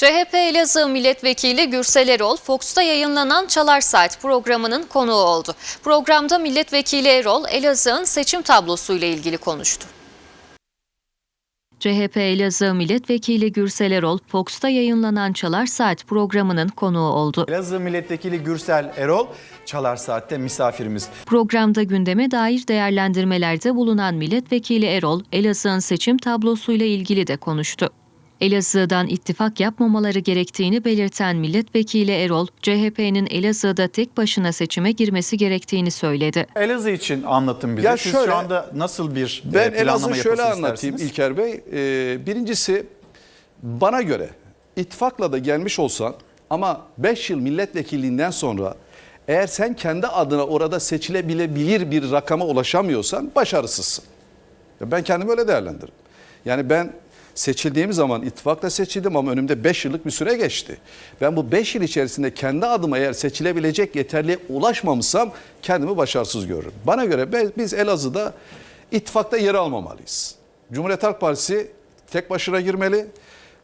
CHP Elazığ Milletvekili Gürsel Erol, Fox'ta yayınlanan Çalar Saat programının konuğu oldu. Programda Milletvekili Erol, Elazığ'ın seçim tablosuyla ilgili konuştu. CHP Elazığ Milletvekili Gürsel Erol, Fox'ta yayınlanan Çalar Saat programının konuğu oldu. Elazığ Milletvekili Gürsel Erol Çalar Saat'te misafirimiz. Programda gündeme dair değerlendirmelerde bulunan Milletvekili Erol, Elazığ'ın seçim tablosuyla ilgili de konuştu. Elazığ'dan ittifak yapmamaları gerektiğini belirten Milletvekili Erol, CHP'nin Elazığ'da tek başına seçime girmesi gerektiğini söyledi. Elazığ için anlatın bize. Ya Siz şöyle, şu anda nasıl bir e, Ben planlama Elazığ'ı şöyle anlatayım istersiniz? İlker Bey. Ee, birincisi bana göre ittifakla da gelmiş olsan ama 5 yıl milletvekilliğinden sonra eğer sen kendi adına orada seçilebilir bir rakama ulaşamıyorsan başarısızsın. Ben kendimi öyle değerlendiririm. Yani ben seçildiğim zaman ittifakla seçildim ama önümde 5 yıllık bir süre geçti. Ben bu 5 yıl içerisinde kendi adıma eğer seçilebilecek yeterliğe ulaşmamışsam kendimi başarısız görürüm. Bana göre biz Elazığ'da ittifakta yer almamalıyız. Cumhuriyet Halk Partisi tek başına girmeli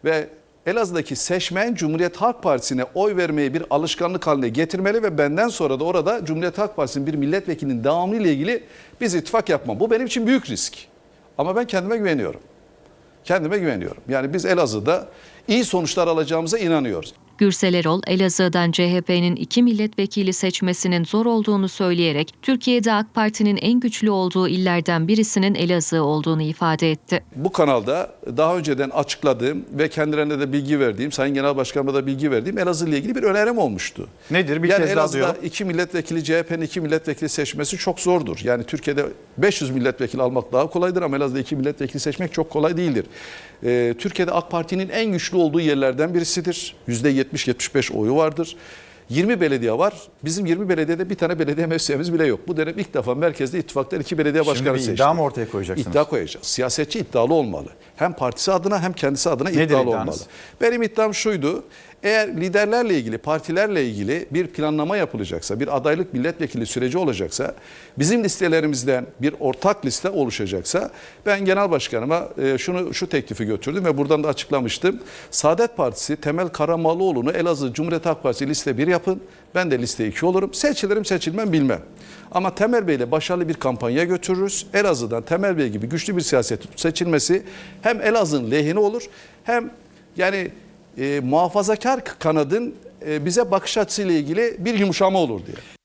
ve Elazığ'daki seçmen Cumhuriyet Halk Partisi'ne oy vermeyi bir alışkanlık haline getirmeli ve benden sonra da orada Cumhuriyet Halk Partisi'nin bir milletvekilinin devamlı ile ilgili biz ittifak yapmam. Bu benim için büyük risk. Ama ben kendime güveniyorum. Kendime güveniyorum. Yani biz Elazığ'da iyi sonuçlar alacağımıza inanıyoruz. Gürsel Erol, Elazığ'dan CHP'nin iki milletvekili seçmesinin zor olduğunu söyleyerek, Türkiye'de AK Parti'nin en güçlü olduğu illerden birisinin Elazığ olduğunu ifade etti. Bu kanalda daha önceden açıkladığım ve kendilerine de bilgi verdiğim, Sayın Genel Başkanıma da bilgi verdiğim Elazığ ile ilgili bir önerim olmuştu. Nedir? Bir yani kez daha Elazığ'da duyalım. iki milletvekili CHP'nin iki milletvekili seçmesi çok zordur. Yani Türkiye'de 500 milletvekili almak daha kolaydır ama Elazığ'da iki milletvekili seçmek çok kolay değildir. Ee, Türkiye'de AK Parti'nin en güçlü olduğu yerlerden birisidir. %70-75 oyu vardır. 20 belediye var. Bizim 20 belediyede bir tane belediye meclisimiz bile yok. Bu dönem ilk defa merkezde ittifaktan iki belediye Şimdi başkanı seçti. iddia mı ortaya koyacaksınız? İddia koyacağız. Siyasetçi iddialı olmalı. Hem partisi adına hem kendisi adına Nedir iddialı iddianız? olmalı. Benim iddiam şuydu. Eğer liderlerle ilgili, partilerle ilgili bir planlama yapılacaksa, bir adaylık milletvekili süreci olacaksa, bizim listelerimizden bir ortak liste oluşacaksa, ben genel başkanıma e, şunu şu teklifi götürdüm ve buradan da açıklamıştım. Saadet Partisi Temel Karamollaoğlu'nu Elazığ Cumhuriyet Halk Partisi liste 1 yapın. Ben de liste 2 olurum. Seçilirim seçilmem bilmem. Ama Temel Bey ile başarılı bir kampanya götürürüz. Elazığ'dan Temel Bey gibi güçlü bir siyaset seçilmesi hem Elazığ'ın lehine olur hem yani e, muhafazakar kanadın e, bize bakış açısıyla ilgili bir yumuşama olur diye.